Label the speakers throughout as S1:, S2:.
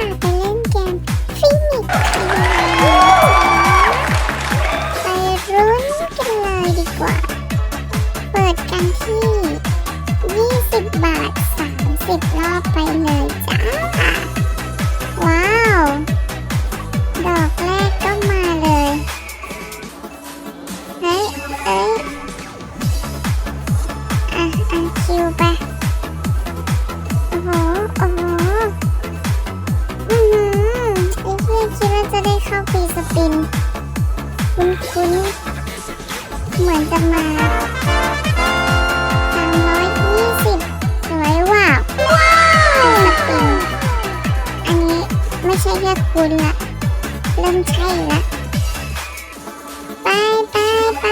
S1: นี้จะไปเล่นเกมฟินิกไปรุ้นกันเลยดีกว่า เปิดกันที่ 20 บาท 30 รอบไปเลยจ้า ว้าว ได้เข้าปีสปิน คุ้นคุ้นๆเหมือนจะมาสามร้อยยี่สิบสวยว่ะว้าวสปิน อันนี้ไม่ใช่แค่คุณละ เริ่มใช่ละ ไปไปไป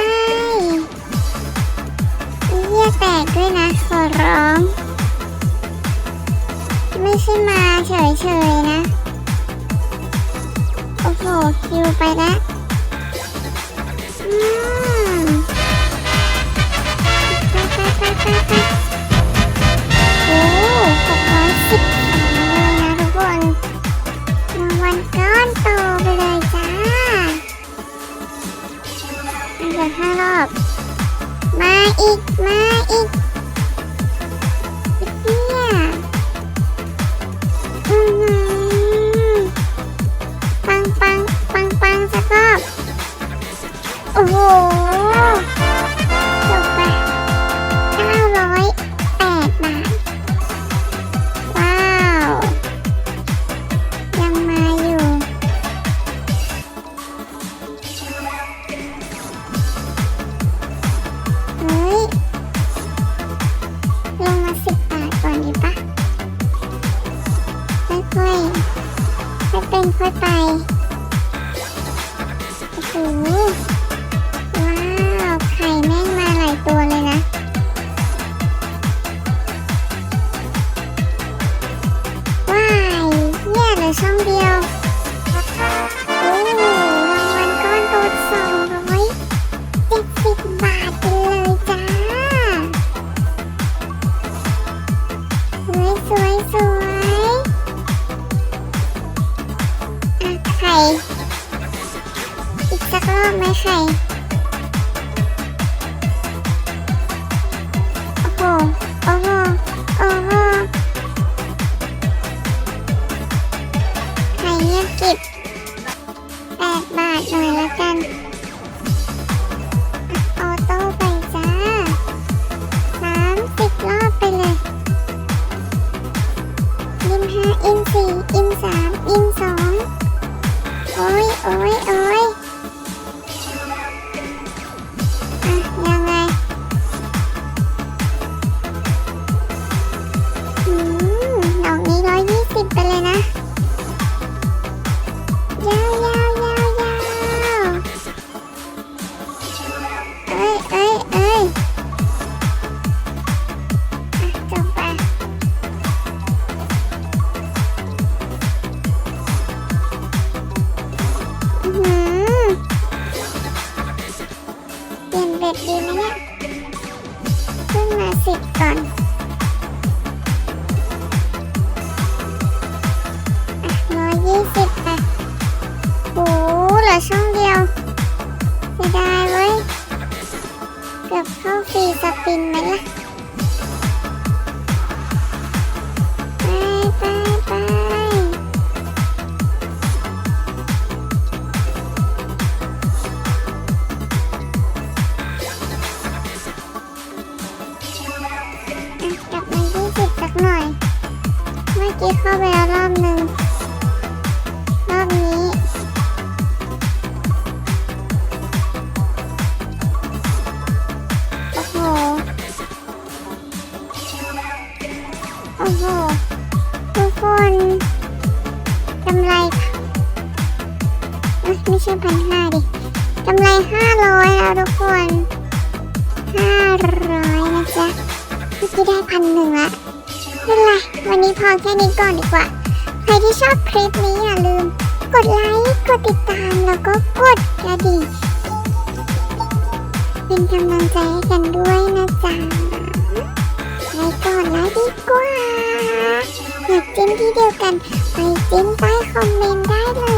S1: เยี่ยแตกด้วยนะ ขอร้อง ไม่ใช่มาเฉยๆนะ คิวไปแล้ว โดียวโอ้รางวัลก้อนโตสองร้อยเจ็ดสิบบาทไปเลยจ้าสวยสวยสวยอะไข่อีกสักรอบไหมไข่ หน่อยละกัน ออโต้ไปจ้าสามสิบรอบไปเลยอินห้าอินสี่อินสามอินสองโอ้ยโอ้ยโอ้ย ก่อนอะร้อยยี่สิบไปโอ้เหลือช่องเดียวจะได้เว้ย เกือบเข้าฟรีสปินไหมล่ะ หน่อย เมื่อกี้เข้าไปแล้วรอบหนึ่งรอบนี้โอ้โหโอ้โหทุกคนกำไรไม่ใช่พันห้าดิกำไรห้าร้อยแล้วทุกคนห้าร้อยนะจ๊ะเมื่อกี้ได้พันหนึ่งละ เป็นไรวันนี้พอแค่นี้ก่อนดีกว่า ใครที่ชอบคลิปนี้อย่าลืม กดไลค์ กดติดตาม แล้วก็กดกระดิ่งเป็นกำลังใจให้กันด้วยนะจ๊ะไปก่อนแล้วดีกว่า อยากจิ้มที่เดียวกัน ไปจิ้มใต้คอมเมนต์ได้เลย